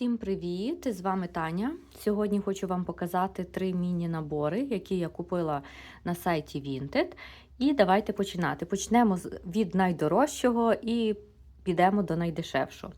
Всім привіт! З вами Таня. Сьогодні хочу вам показати три міні-набори, які я купила на сайті Vinted. І давайте починати. Почнемо від найдорожчого і підемо до найдешевшого.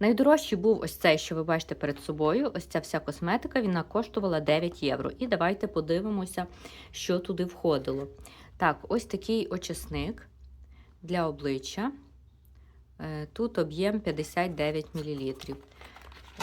Найдорожчий був ось цей, що ви бачите перед собою. Ось ця вся косметика, вона коштувала 9 євро. І давайте подивимося, що туди входило. Так, ось такий очисник для обличчя. Е, Тут об'єм 59 мл.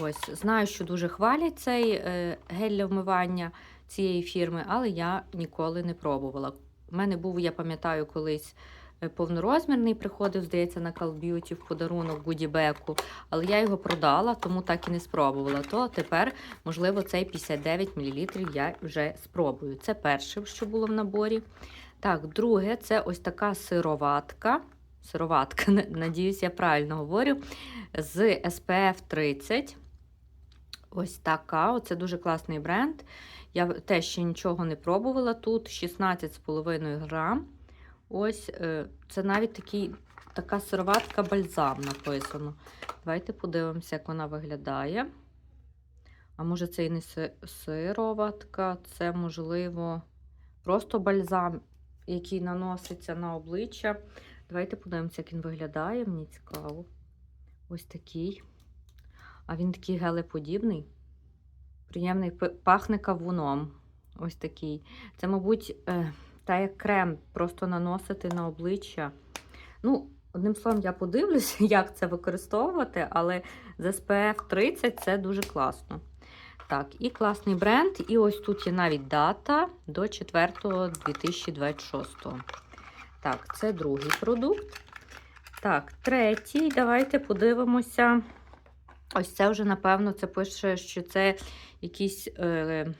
Ось, знаю, що дуже хвалять цей е, гель для вмивання цієї фірми, але я ніколи не пробувала. У мене був, я пам'ятаю, колись е, повнорозмірний приходив, здається, на Beauty в подарунок Гудібеку, але я його продала, тому так і не спробувала. То тепер, можливо, цей 59 мл я вже спробую. Це перше, що було в наборі. Так, друге, це ось така сироватка. Сироватка, надіюсь, я правильно говорю. З SPF 30. Ось така. Оце дуже класний бренд. Я теж ще нічого не пробувала. Тут 16,5 грам. Ось е, це навіть такий, така сироватка бальзам написано. Давайте подивимося, як вона виглядає. А може, це і не сироватка, це, можливо, просто бальзам, який наноситься на обличчя. Давайте подивимося, як він виглядає. Мені цікаво. Ось такий. А він такий гелеподібний. Приємний, пахне кавуном. Ось такий. Це, мабуть, е, та як крем просто наносити на обличчя. Ну, одним словом, я подивлюся, як це використовувати, але з SPF 30 це дуже класно. Так, і класний бренд. І ось тут є навіть дата до 4.2026. Так, це другий продукт. Так, третій. Давайте подивимося. Ось це вже, напевно, це пише, що це якісь е,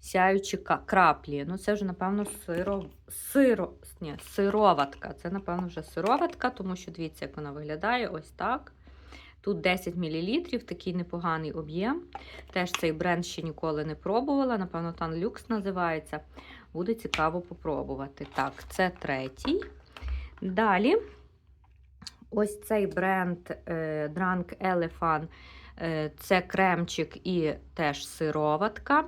сяючі краплі. Ну, це вже, напевно, сиро, сиро, ні, сироватка. Це, напевно, вже сироватка, тому що дивіться, як вона виглядає. Ось так. Тут 10 мл, такий непоганий об'єм. Теж цей бренд ще ніколи не пробувала. Напевно, Tan Lux називається. Буде цікаво попробувати. Так, це третій. Далі. Ось цей бренд е, Drunk Elephant. Е, це кремчик і теж сироватка.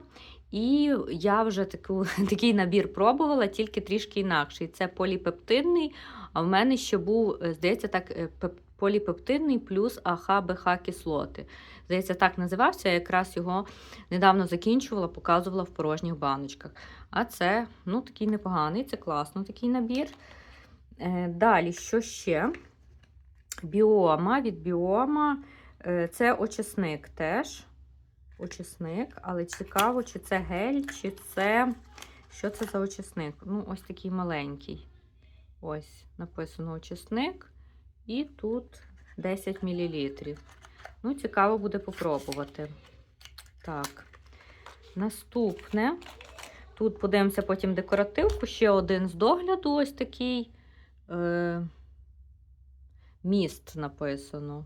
І я вже таку, такий набір пробувала, тільки трішки інакший. Це поліпептидний, а в мене ще був, е, здається, так, пеп- поліпептидний плюс АХ-БХ кислоти. Здається, так називався. Я якраз його недавно закінчувала, показувала в порожніх баночках. А це ну, такий непоганий, це класно такий набір. Далі, що ще? Біома від біома. Е, Це очисник теж. Очисник, але цікаво, чи це гель, чи це. Що це за очисник? Ну, ось такий маленький. Ось, написано очисник. І тут 10 мл. Ну, цікаво буде попробувати. Так. Наступне. Тут подивимося потім декоративку. Ще один з догляду, ось такий. Е, міст написано.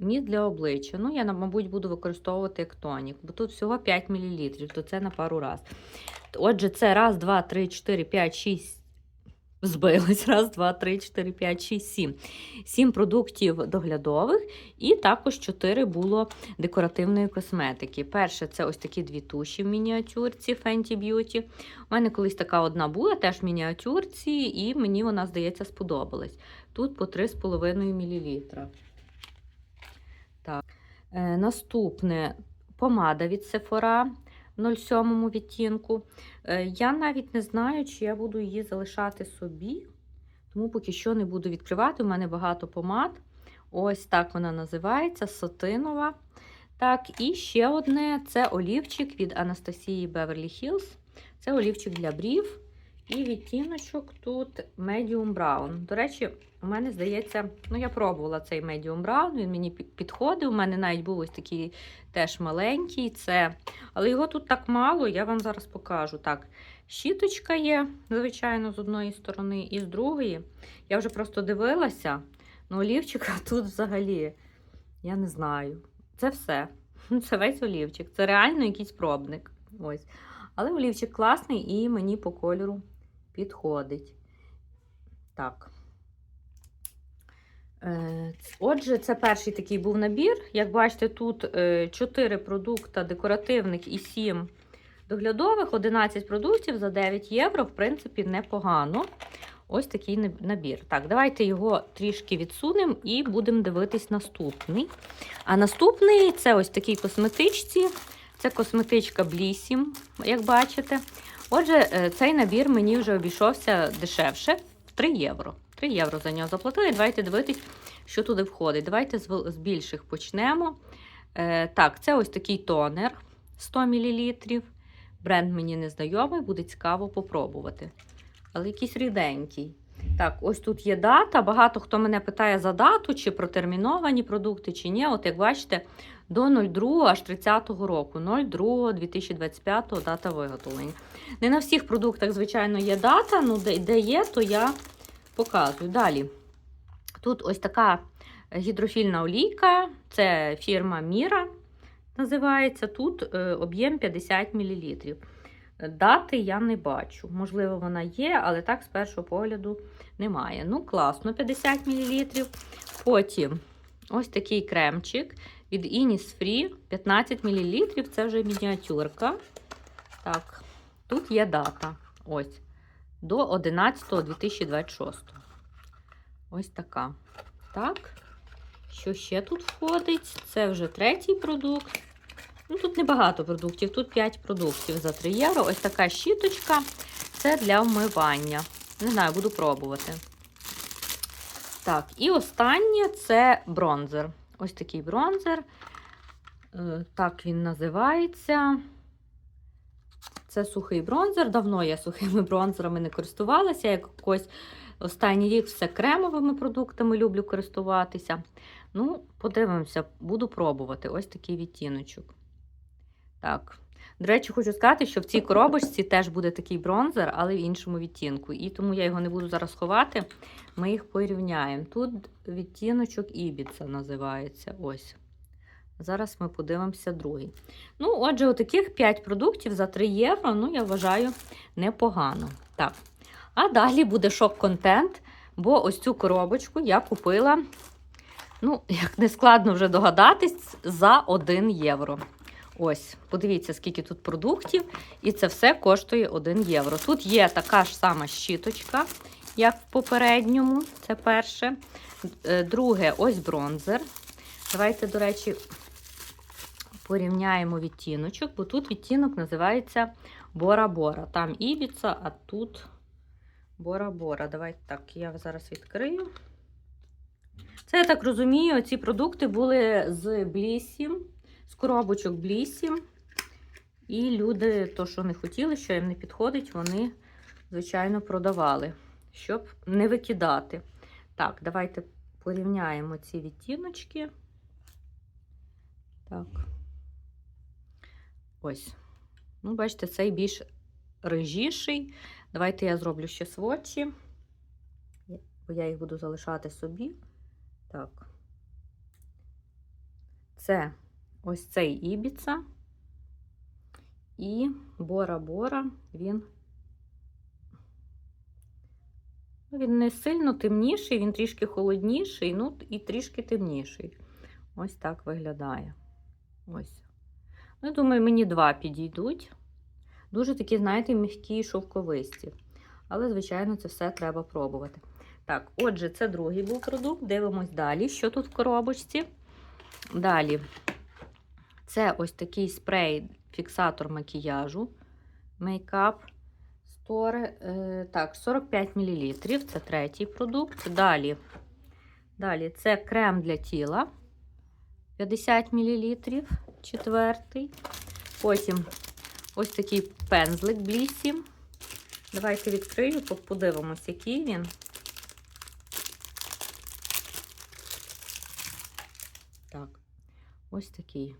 Міст для обличчя. Ну, я, мабуть, буду використовувати як тонік, бо тут всього 5 мл, то це на пару раз. Отже, це раз, два, три, чотири, п'ять, шість. Збились. Раз, два, три, чотири, п'ять, шість, сім. Сім продуктів доглядових, і також чотири було декоративної косметики. Перше, це ось такі дві туші в мініатюрці Fenty Beauty. У мене колись така одна була, теж в мініатюрці, і мені вона, здається, сподобалась. Тут по 3,5 мл. Так. Е, наступне помада від Sephora 07 відтінку. Е, я навіть не знаю, чи я буду її залишати собі, тому поки що не буду відкривати. У мене багато помад. Ось так вона називається сатинова. Так, і ще одне це олівчик від Анастасії Beverly Hills. Це олівчик для брів. І відтіночок тут Medium Brown. До речі, у мене здається, ну я пробувала цей Medium Brown, він мені пі- підходив. У мене навіть був ось такий теж маленький. Це... Але його тут так мало, я вам зараз покажу. Так, щіточка є, звичайно, з одної сторони, і з другої. Я вже просто дивилася. Ну, олівчика тут взагалі, я не знаю. Це все. Це весь олівчик. Це реально якийсь пробник. Ось. Але олівчик класний і мені по кольору підходить. Так. Е, Отже, це перший такий був набір. Як бачите, тут 4 продукти декоративних і 7 доглядових, 11 продуктів за 9 євро. В принципі, непогано. Ось такий набір. Так, давайте його трішки відсунемо і будемо дивитись наступний. А наступний це ось такий косметичці. Це косметичка Блісім, як бачите. Отже, е, цей набір мені вже обійшовся дешевше 3 євро. 3 євро за нього заплатили. Давайте дивитись, що туди входить. Давайте з, більших почнемо. Е, так, це ось такий тонер 100 мл. Бренд мені не знайомий, буде цікаво попробувати. Але якийсь ріденький. Так, ось тут є дата. Багато хто мене питає за дату, чи протерміновані продукти, чи ні. От як бачите, до 02 аж 30 року. 02 2025 дата виготовлення. Не на всіх продуктах, звичайно, є дата, ну де, де є, то я показую. Далі. Тут ось така гідрофільна олійка, це фірма Міра називається. Тут е, об'єм 50 мл. Дати я не бачу. Можливо, вона є, але так з першого погляду немає. Ну, класно, 50 мл. Потім ось такий кремчик від Innisfree 15 мл. Це вже мініатюрка. Так, тут є дата. Ось. До 11.2026. Ось така. Так. Що ще тут входить? Це вже третій продукт. Ну, тут небагато продуктів, тут 5 продуктів за 3 євро. Ось така щіточка. Це для вмивання. Не знаю, буду пробувати. Так, і останнє це бронзер. Ось такий бронзер. Е, Так він називається. Це сухий бронзер. Давно я сухими бронзерами не користувалася. Якось останній рік все кремовими продуктами люблю користуватися. Ну, подивимося, буду пробувати. Ось такий відтіночок. Так. До речі, хочу сказати, що в цій коробочці теж буде такий бронзер, але в іншому відтінку. І тому я його не буду зараз ховати. Ми їх порівняємо. Тут відтіночок Ібіца називається. Ось. Зараз ми подивимося другий. Ну, отже, отаких 5 продуктів за 3 євро, ну, я вважаю, непогано. Так. А далі буде шок-контент, бо ось цю коробочку я купила, ну, як не складно вже догадатись, за 1 євро. Ось, подивіться, скільки тут продуктів, і це все коштує 1 євро. Тут є така ж сама щіточка, як в попередньому. Це перше. Е, Друге, ось бронзер. Давайте, до речі, порівняємо відтіночок, бо тут відтінок називається Бора-Бора. Там Ібіца, а тут Бора-Бора. Давайте так, я зараз відкрию. Це, я так розумію, ці продукти були з Блісім, з коробочок Блісім. І люди, то, що не хотіли, що їм не підходить, вони, звичайно, продавали, щоб не викидати. Так, давайте порівняємо ці відтіночки. Так. Ось. Ну, бачите, цей більш рижіший. Давайте я зроблю ще сводчі, бо я їх буду залишати собі. Так. Це ось цей ібіца. І Бора-Бора, він, ну, він не сильно темніший, він трішки холодніший, ну і трішки темніший. Ось так виглядає. Ось. Ну, думаю, мені два підійдуть. Дуже такі, знаєте, м'які шовковисті. Але, звичайно, це все треба пробувати. Так, отже, це другий був продукт. Дивимось далі, що тут в коробочці. Далі, це ось такий спрей, фіксатор макіяжу. Мейкап Store. Е, так, 45 мл. Це третій продукт. Далі, далі це крем для тіла. 50 мл. Четвертий. Потім ось такий пензлик Блісі. Давайте відкрию, подивимось, який він. Так, ось такий.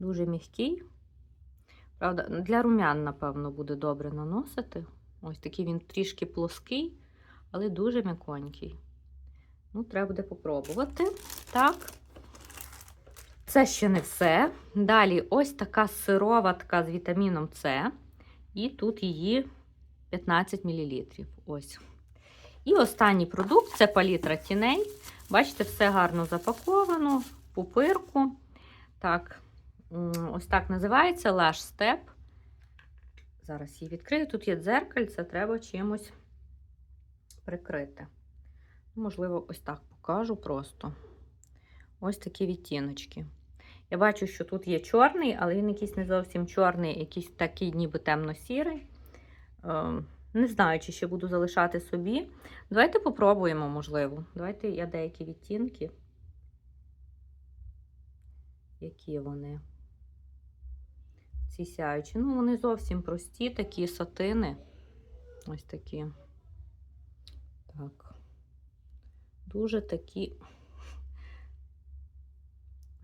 Дуже м'який. Правда, для румян, напевно, буде добре наносити. Ось такий він трішки плоский, але дуже м'яконький. Ну, треба буде попробувати. Так. Це ще не все. Далі ось така сироватка з вітаміном С. І тут її 15 мл. Ось. І останній продукт це палітра тіней. Бачите, все гарно запаковано, пупирку. Так, ось так називається Lash Step. Зараз її відкрию. Тут є дзеркальце, треба чимось прикрити. Можливо, ось так покажу просто. Ось такі відтіночки. Я бачу, що тут є чорний, але він якийсь не зовсім чорний, якийсь такий, ніби темно-сірий. Е, Не знаю, чи ще буду залишати собі. Давайте попробуємо, можливо. Давайте я деякі відтінки. Які вони? Ці сяючі. Ну, вони зовсім прості, такі сатини. Ось такі. Так. Дуже такі.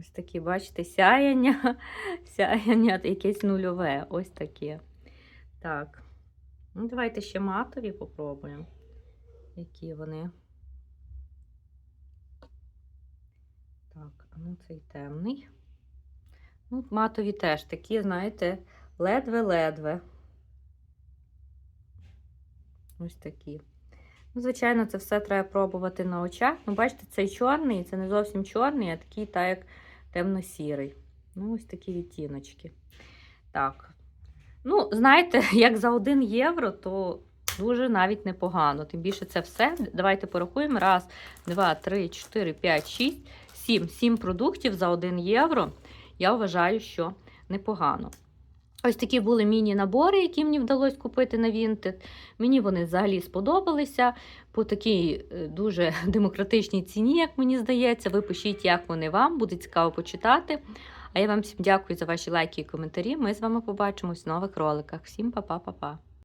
Ось такі, бачите, сяяння, сяяння якесь нульове. Ось таке. Так. Ну, давайте ще матові попробуємо. Які вони. Так, ну цей темний. Ну, матові теж такі, знаєте, ледве-ледве. Ось такі. Ну, звичайно, це все треба пробувати на очах. Ну, бачите, цей чорний, це не зовсім чорний, а такий, так як темно-сірий. Ну, ось такі відтіночки. Так. Ну, знаєте, як за 1 євро, то дуже навіть непогано. Тим більше це все. Давайте порахуємо. Раз, два, три, чотири, п'ять, шість, сім. Сім продуктів за 1 євро. Я вважаю, що непогано. Ось такі були міні-набори, які мені вдалося купити на Vinted. Мені вони взагалі сподобалися по такій е, дуже демократичній ціні, як мені здається. Ви пишіть, як вони вам, буде цікаво почитати. А я вам всім дякую за ваші лайки і коментарі. Ми з вами побачимось в нових роликах. Всім па-па-па-па!